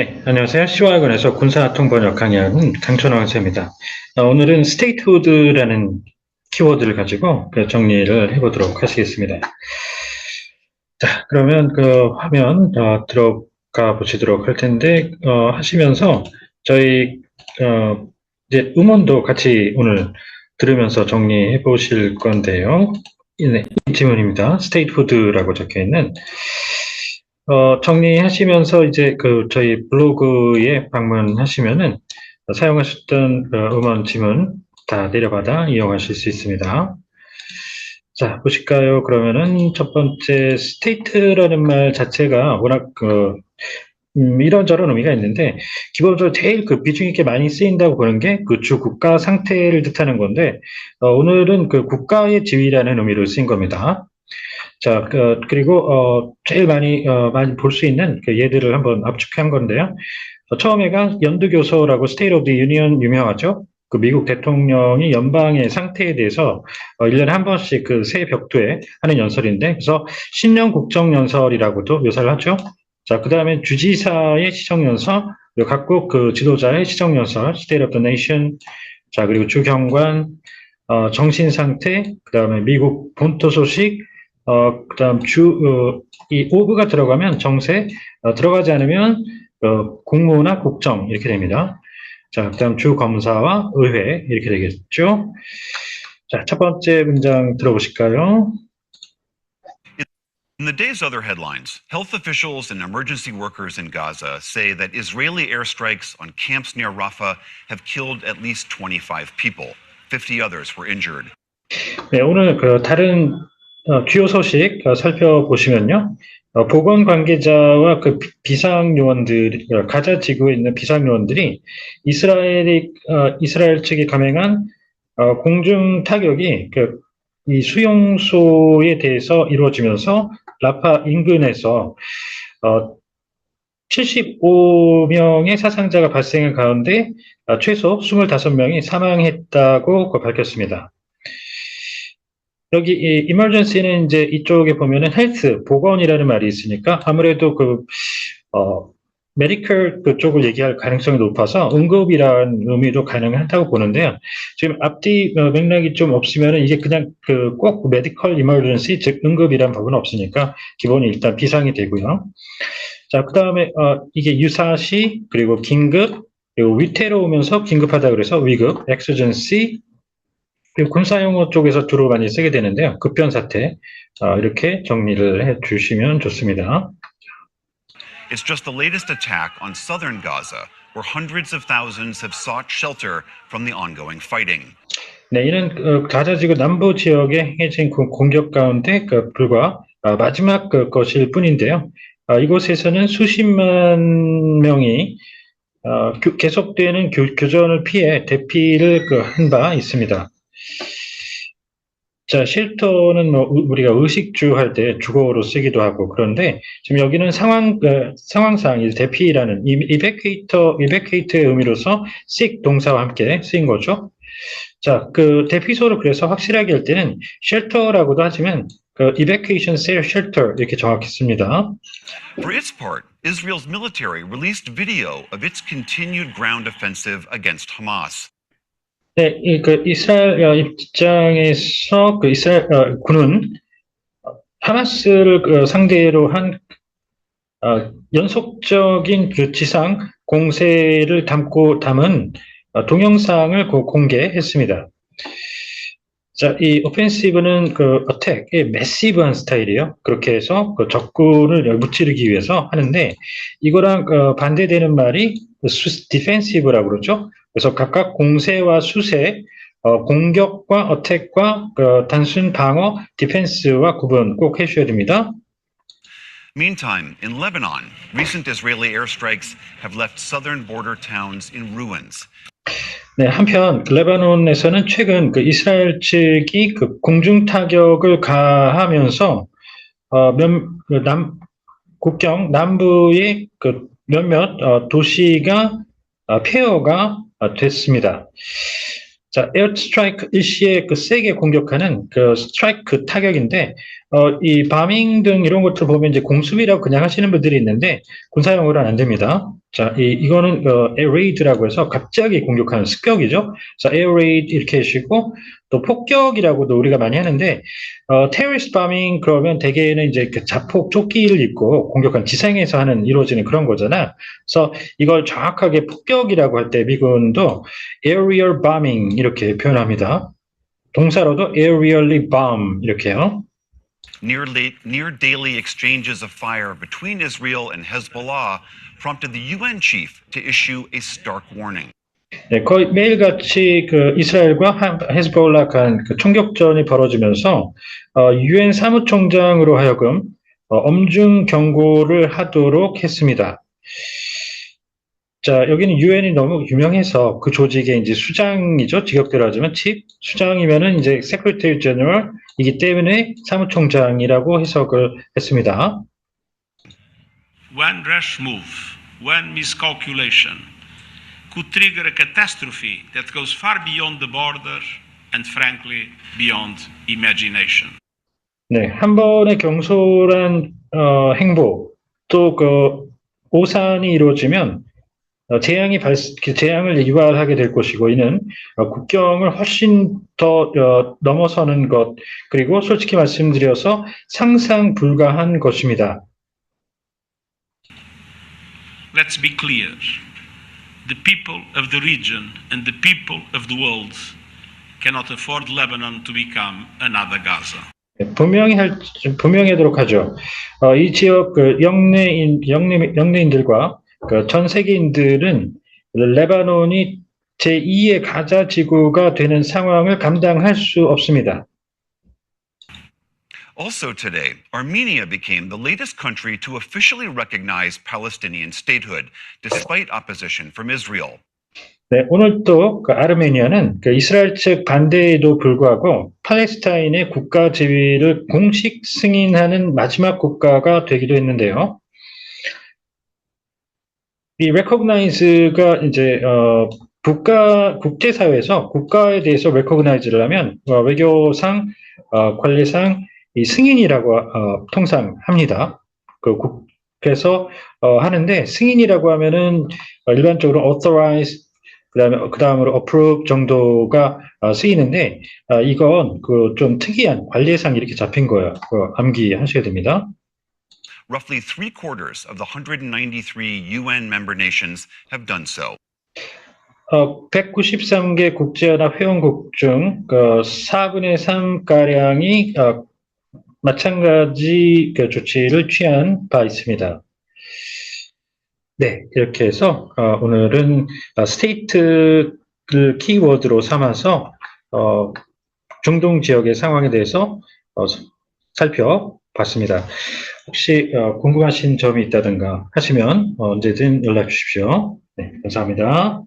네, 안녕하세요. 시와학원에서 군사통 번역 강의하는 강천호 강사입니다. 어, 오늘은 스테이트후드라는 키워드를 가지고 그 정리를 해보도록 하시겠습니다. 자, 그러면 그 화면 어, 들어가 보시도록 할 텐데 어, 하시면서 저희 어, 이제 음원도 같이 오늘 들으면서 정리해 보실 건데요. 네, 이 질문입니다. 스테이트후드라고 적혀 있는 어, 정리하시면서 이제 그 저희 블로그에 방문하시면은 사용하셨던 그 음원 지문 다 내려받아 이용하실 수 있습니다. 자, 보실까요? 그러면은 첫 번째 스테이트라는 말 자체가 워낙 그 음, 이런저런 의미가 있는데 기본적으로 제일 그 비중 있게 많이 쓰인다고 보는 게 그 주 국가 상태를 뜻하는 건데 어, 오늘은 그 국가의 지위라는 의미로 쓰인 겁니다. 자, 그, 그리고, 어, 제일 많이, 어, 많이 볼 수 있는 그 예들을 한번 압축한 건데요. 어, 처음에가 연두교서라고 스테이트 오브 유니언 유명하죠? 그 미국 대통령이 연방의 상태에 대해서 어, 1년에 한 번씩 그 새 벽두에 하는 연설인데, 그래서 신년 국정 연설이라고도 묘사를 하죠. 자, 그 다음에 주지사의 시정 연설, 그리고 각국 그 지도자의 시정 연설, State of the 자, 그리고 주경관, 어, 정신 상태, 그 다음에 미국 본토 소식, 어, 그 다음 주, 어, 이 오브가 들어가면 정세, 어, 들어가지 않으면 어, 국무나 국정 이렇게 됩니다. 자, 그 다음 주 검사와 의회 이렇게 되겠죠. 자, 첫 번째 문장 들어보실까요? In the day's other headlines, health officials and emergency workers in Gaza say that Israeli airstrikes on camps near Rafah have killed at least 25 people. 50 others were injured. 네, 오늘 그 다른 어, 주요 소식 어, 살펴보시면요. 어, 보건 관계자와 그 비- 비상 요원들, 어, 가자 지구에 있는 비상 요원들이 이스라엘이 어, 이스라엘 측이 감행한 어, 공중 타격이 그 이 수용소에 대해서 이루어지면서 라파 인근에서 어, 75명의 사상자가 발생한 가운데 어, 최소 25명이 사망했다고 그 밝혔습니다. 여기 이 emergency는 이제 이쪽에 보면은 헬스, 보건이라는 말이 있으니까 아무래도 그, 어, 메디컬 그쪽을 얘기할 가능성이 높아서 응급이라는 의미도 가능하다고 보는데요. 지금 앞뒤 어, 맥락이 좀 없으면은 이게 그냥 그 꼭 메디컬 이머전시, 즉 응급이라는 법은 없으니까 기본이 일단 비상이 되고요. 자, 그 다음에 어, 이게 유사시, 그리고 긴급, 그리고 위태로우면서 긴급하다 그래서 위급, 그리고 군사용어 쪽에서 주로 많이 쓰게 되는데요. 급변 사태 어, 이렇게 정리를 해 주시면 좋습니다. It's just the latest attack on southern Gaza, where hundreds of thousands have sought shelter from the ongoing fighting. 네, 이는 어, 가자 지구 남부 지역에 행해진 그 공격 가운데 그 불과 어, 마지막 그 것일 뿐인데요. 어, 이곳에서는 수십만 명이 어, 교- 계속되는 교, 교전을 피해 대피를 그한바 있습니다. 자, 쉘터는 뭐 우- 우리가 의식주 할 때 주거로 쓰기도 하고 그런데 지금 여기는 상황 그 상황상 이 대피라는 이 이베케이터 이베케이터의 의미로서 seek 동사와 함께 쓰인 거죠. 자, 그 대피소를 그래서 확실하게 할 때는 쉘터라고도 하지만 그 evacuation shelter 이렇게 정확히 씁니다. For its part, Israel's military released video of its continued ground offensive against Hamas. 네, 이 그 이스라엘 어, 입장에서 그 이스라엘 어, 군은 어, 하마스를 그 상대로 한 어, 연속적인 그 지상 공세를 담고 담은 어, 동영상을 그 공개했습니다. 자, 이 오펜시브는 그 어택의 매시브한 스타일이에요. 그렇게 해서 그 적군을 무찌르기 위해서 하는데 이거랑 어, 반대되는 말이 디펜시브라고 그러죠. 그래서 각각 공세와 수세, 어, 공격과 어택과 그 단순 방어, 디펜스와 구분 꼭 해주셔야 됩니다. Meantime, in Lebanon, recent Israeli airstrikes have left southern border towns in ruins. 네, 한편 레바논에서는 최근 그 이스라엘 측이 그 공중 타격을 가하면서 어, 몇, 그 남, 국경 남부의 그 몇몇 어, 도시가 어, 폐허가 어, 됐습니다. 자, 에어 스트라이크 일시에 그 세게 공격하는 그 스트라이크 타격인데 어, 이 바밍 등 이런 것들 보면 이제 공습이라고 그냥 하시는 분들이 있는데 군사 용어로는 안 됩니다. 자, 이, 이거는 어, raid라고 해서 갑자기 공격하는 습격이죠. 자, raid 이렇게 하시고 또 폭격이라고도 우리가 많이 하는데 어, terrorist bombing 그러면 대개는 이제 그 자폭 조끼를 입고 공격한 지상에서 하는 이루어지는 그런 거잖아. 그래서 이걸 정확하게 폭격이라고 할 때 미군도 aerial bombing 이렇게 표현합니다. 동사로도 aerially bomb 이렇게요. Near, late, near daily exchanges of fire between Israel and Hezbollah prompted the UN chief to issue a stark warning. 네, 거의 매일같이 그 이스라엘과 하- 헤즈볼라 간 그 총격전이 벌어지면서 어, 유엔 사무총장으로 하여금 어, 엄중 경고를 하도록 했습니다. 자, 여기는 유엔이 너무 유명해서 그 조직의 이제 수장이죠. 직역대로 하자면 칩 수장이면은 이제 Secretary General이기 때문에 사무총장이라고 해석을 했습니다. one rash move, one miscalculation could trigger a catastrophe that goes far beyond the border and, frankly, beyond imagination. 네, 한 번의 경솔한 어, 행보 또 그 오산이 이루어지면 어, 재앙이 발그 재앙을 유발하게 될 것이고 이는 어, 국경을 훨씬 더 어, 넘어서는 것 그리고 솔직히 말씀드려서 상상 불가한 것입니다. Let's be clear. The people of the region and the people of the world cannot afford Lebanon to become another Gaza. 네, 분명히 할 분명히 하도록 하죠. 어, 이 지역 그 영내인 영내 영내인들과 그전 세계인들은 레바논이 제2의 가자 지구가 되는 상황을 감당할 수 없습니다. Also today, Armenia became the latest country to officially recognize Palestinian statehood, despite opposition from Israel. 네, 오늘 또 그 아르메니아는 그 이스라엘 측 반대에도 불구하고 팔레스타인의 국가 지위를 공식 승인하는 마지막 국가가 되기도 했는데요. 이 recognize가 이제 어, 국가 국제사회에서 국가에 대해서 recognize를 하면 어, 외교상 어, 관례상 이 승인이라고 어, 통상 합니다. 그 국에서 어, 하는데 승인이라고 하면은 어, 일반적으로 authorize 그다음에 그 다음으로 approve 정도가 어, 쓰이는데 어, 이건 그 좀 특이한 관례상 이렇게 잡힌 거예요. 그 암기하셔야 됩니다. Roughly three quarters of the 193 UN member nations have done so. 어, 193개 국제연합 회원국 중그 4분의 3 가량이 어, 마찬가지 그 조치를 취한 바 있습니다. 네, 이렇게 해서 어, 오늘은 어, 스테이트를 키워드로 삼아서 어, 중동 지역의 상황에 대해서 어, 살펴 봤습니다. 혹시 어, 궁금하신 점이 있다든가 하시면 어, 언제든 연락 주십시오. 네, 감사합니다.